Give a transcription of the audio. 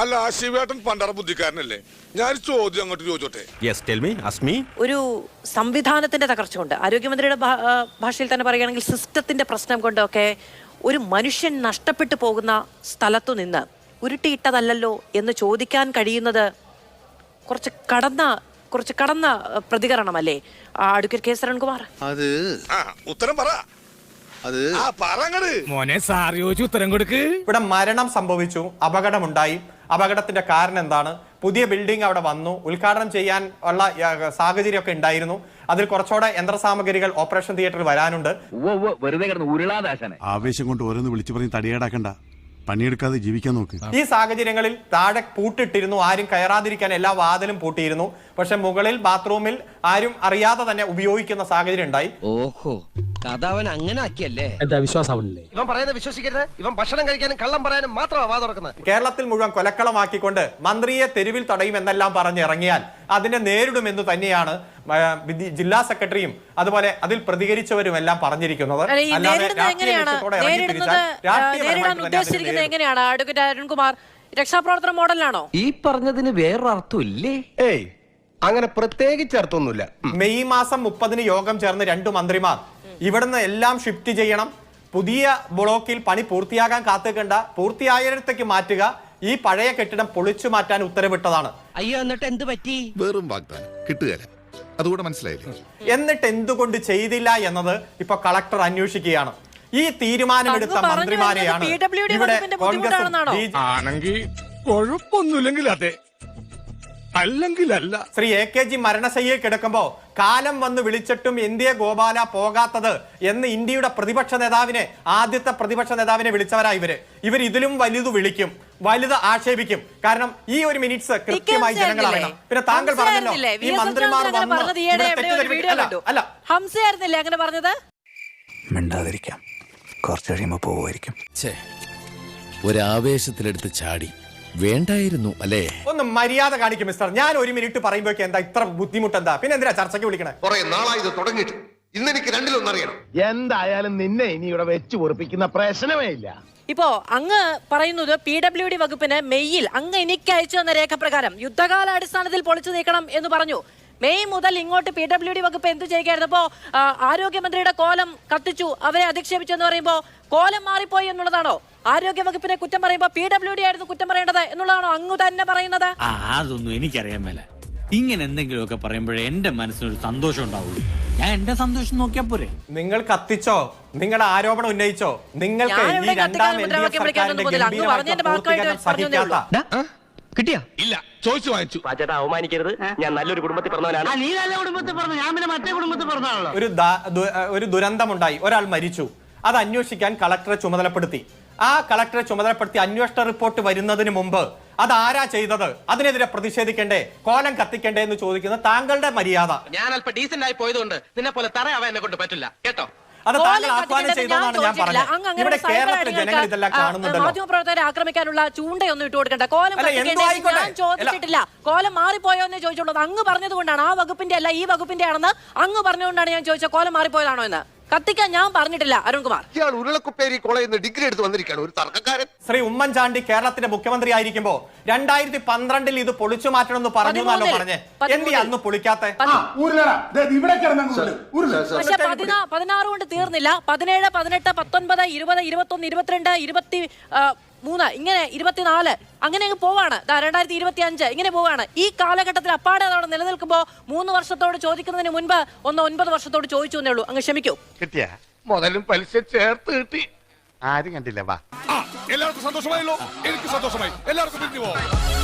അല്ല ആ ശിവേട്ടൻ പണ്ടറ ബുദ്ധിക്കാരനല്ലേ? ഞാൻ ചോദ്യം അങ്ങോട്ട് ചോദിച്ചോട്ടെ? യെസ് ടെൽ മീ അസ്മി ഒരു സംവിധാനത്തിന്റെ തകർച്ച കൊണ്ട് ആരോഗ്യമന്ത്രിയുടെ ഭാഷയിൽ തന്നെ പറയുകയാണെങ്കിൽ സിസ്റ്റത്തിന്റെ പ്രശ്നം കൊണ്ടൊക്കെ ഒരു മനുഷ്യൻ നഷ്ടപ്പെട്ടു പോകുന്ന സ്ഥലത്തു നിന്ന് ഉരുട്ടിയിട്ടതല്ലല്ലോ എന്ന് ചോദിക്കാൻ കഴിയുന്നത് കുറച്ച് കടന്ന കുറച്ച് കടന്ന പ്രതികരണം പ്രതികരണമല്ലേ? അടുക്കൽ കെ ശരൺകുമാർ അത് ആ ഉത്തരം പറ. അത് ആ പറങ്ങട് മോനെ സാർ ചോദിച്ചു ഉത്തരം കൊടുക്ക്. ഇവിടെ മരണം സംഭവിച്ചു അപകടമുണ്ടായി. അപകടത്തിന്റെ കാരണം എന്താണ്? പുതിയ ബിൽഡിംഗ് അവിടെ വന്നു. ഉദ്ഘാടനം ചെയ്യാൻ ഉള്ള സാഹചര്യമൊക്കെ ഉണ്ടായിരുന്നു. അതിൽ കുറച്ചുകൂടെ യന്ത്രസാമഗ്രികൾ ഓപ്പറേഷൻ തിയേറ്ററിൽ വരാനുണ്ട്. ആവേശം കൊണ്ട് ഓരോന്ന് വിളിച്ചു പറഞ്ഞ് തടിയേടാക്കണ്ട. പണിയെടുക്കാതെ ജീവിക്കാൻ നോക്ക്. ഈ സാഹചര്യങ്ങളിൽ താഴെ പൂട്ടിട്ടിരുന്നു. ആരും കയറാതിരിക്കാൻ എല്ലാ വാതിലും പൂട്ടിയിരുന്നു. പക്ഷെ മുകളിൽ ബാത്റൂമിൽ ആരും അറിയാതെ തന്നെ ഉപയോഗിക്കുന്ന സാഹചര്യം ഉണ്ടായി. ഓഹോ കഥാവൻ അങ്ങനെ ആക്കിയല്ലേ? ഇവൻ പറയുന്നത് വിശ്വസിക്കരുത്. ഇവൻ ഭക്ഷണം കഴിക്കാനും കള്ളം പറയാനും മാത്രമാണ് വാ തുറക്കുന്നത്. കേരളത്തിൽ മുഴുവൻ കൊലക്കളമാക്കിക്കൊണ്ട് മന്ത്രിയെ തെരുവിൽ തടയുമെന്നെല്ലാം പറഞ്ഞ് ഇറങ്ങിയാൽ അതിനെ നേരിടുമെന്ന് തന്നെയാണ് ജില്ലാ സെക്രട്ടറിയും അതുപോലെ അതിൽ പ്രതികരിച്ചവരും എല്ലാം പറഞ്ഞിരിക്കുന്നത് എങ്ങനെയാണ്? ഉദ്ദേശിച്ചിരിക്കുന്നത് അഡ്വക്കേറ്റ് അരുൺകുമാർ രക്ഷാപ്രവർത്തന മോഡലാണോ ഈ പറഞ്ഞതിന് വേറൊരർത്ഥം ഇല്ലേ? ഏയ് അങ്ങനെ പ്രത്യേകിച്ച് അർത്ഥമൊന്നുമില്ല മെയ് മാസം മുപ്പതിന് യോഗം ചേർന്ന് രണ്ടു മന്ത്രിമാർ. ഇവിടുന്ന് എല്ലാം ഷിഫ്റ്റ് ചെയ്യണം. പുതിയ ബ്ലോക്കിൽ പണി പൂർത്തിയാകാൻ കാത്തുകണ്ട പൂർത്തിയായിടത്തേക്ക് മാറ്റുക. ഈ പഴയ കെട്ടിടം പൊളിച്ചു മാറ്റാൻ ഉത്തരവിട്ടതാണ്. അയ്യോ എന്നിട്ട് എന്ത് പറ്റി? വെറും വാഗ്ദാനം. കിട്ടുകയല്ല. അതുകൂടെ മനസ്സിലായില്ലേ? എന്നിട്ട് എന്തുകൊണ്ട് ചെയ്തില്ല എന്നത് ഇപ്പൊ കളക്ടർ അന്വേഷിക്കുകയാണ്. ഈ തീരുമാനമെടുത്ത മന്ത്രിമാരെയാണ് ഇവിടെ വകുപ്പിന്റെ കോൺഗ്രസും ആണെങ്കിൽ കുഴപ്പമൊന്നുമില്ലെങ്കിൽ അതെ അല്ലെങ്കിൽ അല്ല ശ്രീ എ കെ ജി മരണശയ്യയിൽ കിടക്കുമ്പോ കാലം വന്ന് വിളിച്ചിട്ടും ഇന്ത്യ ഗോപാല പോകാത്തത് എന്ന് ഇന്ത്യയുടെ പ്രതിപക്ഷ നേതാവിനെ ആദ്യത്തെ പ്രതിപക്ഷ നേതാവിനെ വിളിച്ചവരാ ഇവർ. ഇവർ ഇതിലും വലുത് വിളിക്കും വലുത് ആക്ഷേപിക്കും. കാരണം ഈ ഒരു മിനിറ്റ്സ് കൃത്യമായി ജനങ്ങൾ അറിയണം പിന്നെ താങ്കൾ പറഞ്ഞല്ലോ ഈ മന്ത്രിമാർ അല്ല ഹംസയായിരുന്നില്ലേ അങ്ങനെ പറഞ്ഞത്? മിണ്ടാതിരിക്കാം. കുറച്ച് കഴിയുമ്പോ പോവായിരിക്കും ഒരു ഒരാവേശത്തിലെടുത്ത് ചാടി. വേണ്ടായിരുന്നു അല്ലേ? ഒന്ന് മര്യാദ കാണിക്കും മിസ്റ്റർ ഞാൻ ഒരു മിനിറ്റ് പറയുമ്പോഴേക്ക് എന്താ ഇത്ര ബുദ്ധിമുട്ട് എന്താ പിന്നെ എന്തിനാ ചർച്ചയ്ക്ക് വിളിക്കണേ? കുറെ നാളായി ഇത് തുടങ്ങിയിട്ട്. ഇന്ന് എനിക്ക് രണ്ടിലൊന്നറിയണം എന്തായാലും നിന്നെ ഇനി ഇവിടെ വെച്ച് പൊറപ്പിക്കുന്ന പ്രശ്നമേ ഇല്ല. ഇപ്പോ അങ്ങ് പറയുന്നത് പി ഡബ്ല്യു ഡി വകുപ്പിന് മെയ്യിൽ അങ്ങ് എനിക്ക് അയച്ചു തന്ന രേഖപ്രകാരം യുദ്ധകാലാടിസ്ഥാനത്തിൽ പൊളിച്ചു നീക്കണം എന്ന് പറഞ്ഞു. മെയ് മുതൽ ഇങ്ങോട്ട് പി ഡബ്ല്യു ഡി വകുപ്പ് എന്ത് ചെയ്യുകയായിരുന്നു? അപ്പോ ആ, ആരോഗ്യമന്ത്രിയുടെ കോലം കത്തിച്ചു അവരെ അധിക്ഷേപിച്ചു എന്ന് പറയുമ്പോ കോലം മാറിപ്പോയി എന്നുള്ളതാണോ? ആരോഗ്യ വകുപ്പിനെ കുറ്റം പറയുമ്പോ പി ഡബ്ല്യു ഡി ആയിരുന്നു കുറ്റം പറയേണ്ടത് എന്നുള്ളതാണോ അങ്ങ് തന്നെ പറയുന്നത്? ആ അതൊന്നും എനിക്കറിയാൻ മേല. ഇങ്ങനെ എന്തെങ്കിലുമൊക്കെ പറയുമ്പോഴേ എന്റെ മനസ്സിനൊരു സന്തോഷം ഉണ്ടാവുള്ളൂ. ഞാൻ എന്റെ സന്തോഷം നോക്കിയാ പോരെ. നിങ്ങൾ കത്തിച്ചോ? നിങ്ങൾ ആരോപണം ഉന്നയിച്ചോ? നിങ്ങൾക്ക് ഈ ഇവിടെ രണ്ടാം എൽ ഡി എഫ് സർക്കാരിന്റെ അങ്ങ് ഗംഭീരമായിട്ടുള്ള പറഞ്ഞതിന്റെ ഭാഗമായിട്ട് പൂർത്തീകരണം പറഞ്ഞതേ സഹിക്കാത്ത കിട്ടിയാ? ഇല്ല. ചോദിച്ചു വാങ്ങിച്ചു. ചേട്ടാ അവമാനിക്കരുത്. ഞാൻ നല്ലൊരു കുടുംബത്തിൽ പറഞ്ഞവനാണ്. നീ നല്ല കുടുംബത്തിൽ പറഞ്ഞു. ഞാൻ പിന്നെ മറ്റേ കുടുംബത്തിൽ പറഞ്ഞാണല്ലോ ഒരു ദാ- ദു- ഒരു ദുരന്തമുണ്ടായി. ഒരാൾ മരിച്ചു. അത് അന്വേഷിക്കാൻ കളക്ടറെ ചുമതലപ്പെടുത്തി. ആ കളക്ടറെ ചുമതലപ്പെടുത്തി അന്വേഷണ റിപ്പോർട്ട് വരുന്നതിന് മുമ്പ് അത് ആരാ ചെയ്തത്? അതിനെതിരെ പ്രതിഷേധിക്കണ്ടേ? കോലം കത്തിക്കണ്ടേ എന്ന് ചോദിക്കുന്ന താങ്കളുടെ മര്യാദ. ഞാൻ അല്പം ഡീസന്റ് ആയി പോയതുകൊണ്ട് നിന്നെ പോലെ തറയാവാൻ എന്നെ കൊണ്ട് പറ്റില്ല. കേട്ടോ? അത് താങ്കൾ ആഹ്വാനം ചെയ്തതാണ് ഞാൻ പറഞ്ഞത്. ഇവിടെ കേരളത്തിലെ ജനങ്ങൾ ഇതെല്ലാം കാണുന്നുണ്ടല്ലോ. മാധ്യമപ്രവർത്തകരെ ആക്രമിക്കാനുള്ള ചൂണ്ടയൊന്നും ഇട്ട് കൊടുക്കണ്ട. കോലം ഞാൻ ചോദിച്ചിട്ടില്ല. കോലം മാറിപ്പോയോ എന്ന് ചോദിച്ചുള്ളത് അങ്ങ് പറഞ്ഞതുകൊണ്ടാണ്. ആ വകുപ്പിന്റെ അല്ല ഈ വകുപ്പിന്റെ ആണെന്ന് അങ്ങ് പറഞ്ഞുകൊണ്ടാണ് ഞാൻ ചോദിച്ചത്. കോലം മാറിപ്പോയതാണോ എന്ന്? കത്തിക്കാൻ ഞാൻ പറഞ്ഞിട്ടില്ല അരുൺകുമാർ. ഇയാൾ ഉരുളക്കുപ്പേരി കോളേജിൽ നിന്ന് ഡിഗ്രി എടുത്ത് വന്നിരിക്കുകയാണ് ഒരു തർക്കക്കാരൻ. ശ്രീ ഉമ്മൻചാണ്ടി കേരളത്തിന്റെ മുഖ്യമന്ത്രി ആയിരിക്കുമ്പോ രണ്ടായിരത്തി പന്ത്രണ്ടിൽ ഇത് പൊളിച്ചു മാറ്റണം എന്ന് പറഞ്ഞു എന്നല്ലോ പതിമൂന്നിൽ. പറഞ്ഞേ പതിമൂന്നിൽ. എന്തി അന്ന് പൊളിക്കാത്ത? പക്ഷെ പതിനാറ് കൊണ്ട് തീർന്നില്ല. പതിനേഴ് പതിനെട്ട് പത്തൊൻപത് ഇരുപത് ഇരുപത്തൊന്ന് ഇരുപത്തിരണ്ട് ഇരുപത്തി മൂന്ന് ഇങ്ങനെ ഇരുപത്തിനാല് അങ്ങനെ അങ്ങ് പോവാണ്. രണ്ടായിരത്തി ഇരുപത്തി അഞ്ച് ഇങ്ങനെ പോവാണ്. ഈ കാലഘട്ടത്തിൽ അപ്പാടെ അതവിടെ നിലനിൽക്കുമ്പോൾ മൂന്ന് വർഷത്തോട് ചോദിക്കുന്നതിന് മുൻപ് ഒന്ന് ഒൻപത് വർഷത്തോട് ചോദിച്ചു എന്നേ ഉള്ളൂ. അങ്ങ് ക്ഷമിക്കൂ. കിട്ടിയ? മുതലും പലിശ ചേർത്ത് കിട്ടി. ആരും കണ്ടില്ല വാ. എല്ലാവർക്കും സന്തോഷമായല്ലോ. എനിക്ക് സന്തോഷമായി. എല്ലാവർക്കും പിരിഞ്ഞു പോവാം